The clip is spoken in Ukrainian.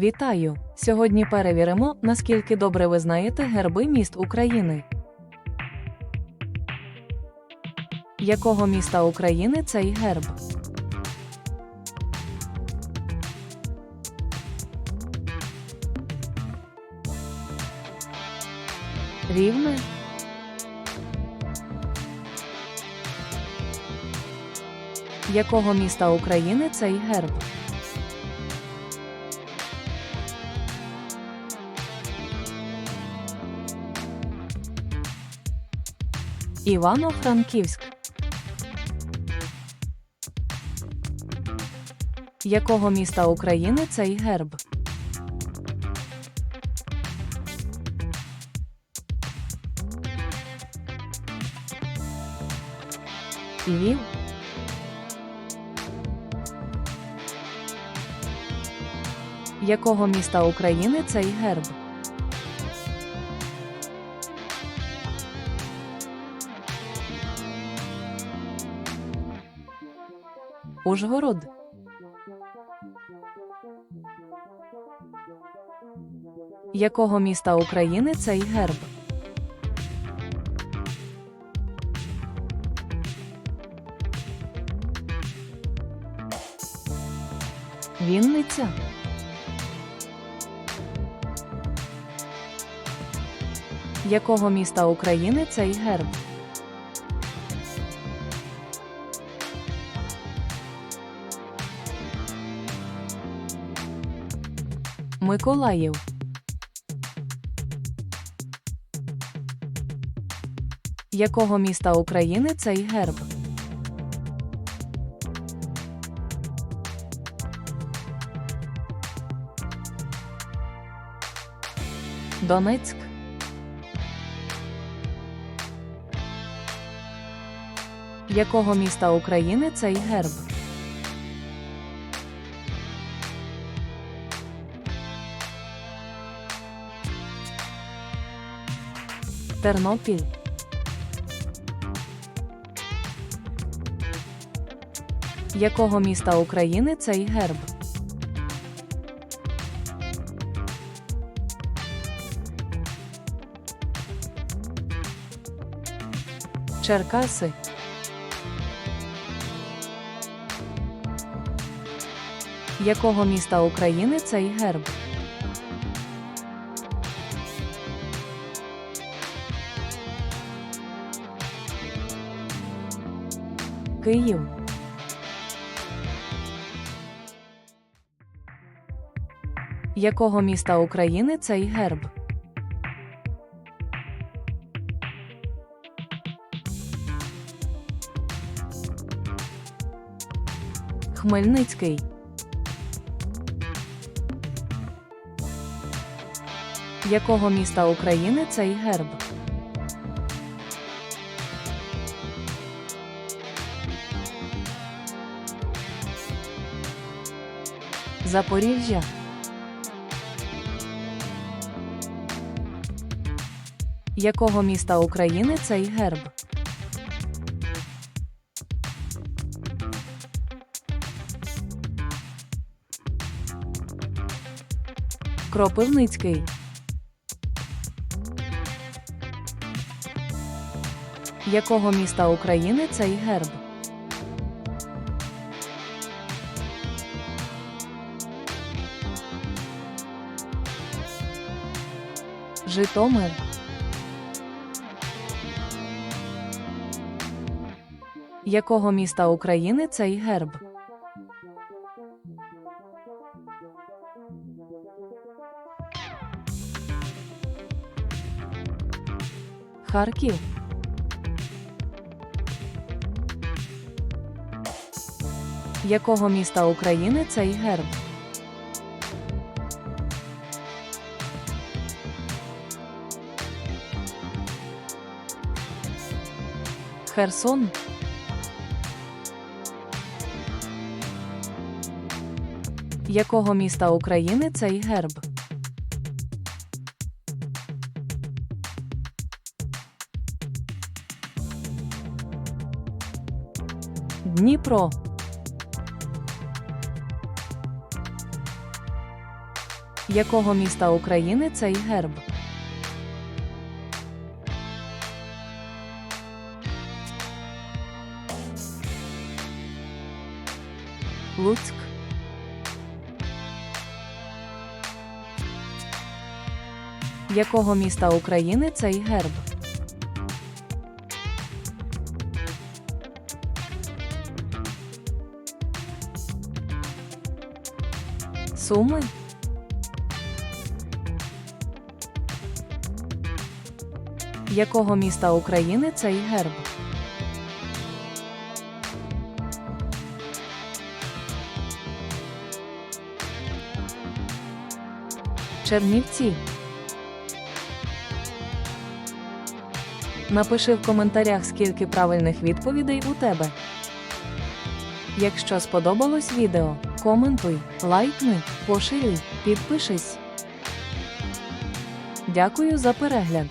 Вітаю! Сьогодні перевіримо, наскільки добре ви знаєте герби міст України. Якого міста України цей герб? Рівне? Якого міста України цей герб? Івано-Франківськ. Якого міста України цей герб? Львів. Якого міста України цей герб? Ужгород. Якого міста України цей герб? Вінниця. Якого міста України цей герб? Миколаїв. Якого міста України цей герб? Донецьк. Якого міста України цей герб? Тернопіль. Якого міста України цей герб? Черкаси. Якого міста України цей герб? Київ. Якого міста України цей герб? Хмельницький. Якого міста України цей герб? Запоріжжя. Якого міста України цей герб? Кропивницький. Якого міста України цей герб? Житомир. Якого міста України цей герб? Харків. Якого міста України цей герб? Херсон. Якого міста України цей герб? Дніпро. Якого міста України цей герб? Луцьк. Якого міста України цей герб? Суми? Якого міста України цей герб? Чернівці. Напиши в коментарях, скільки правильних відповідей у тебе. Якщо сподобалось відео, коментуй, лайкни, поширюй, підпишись. Дякую за перегляд.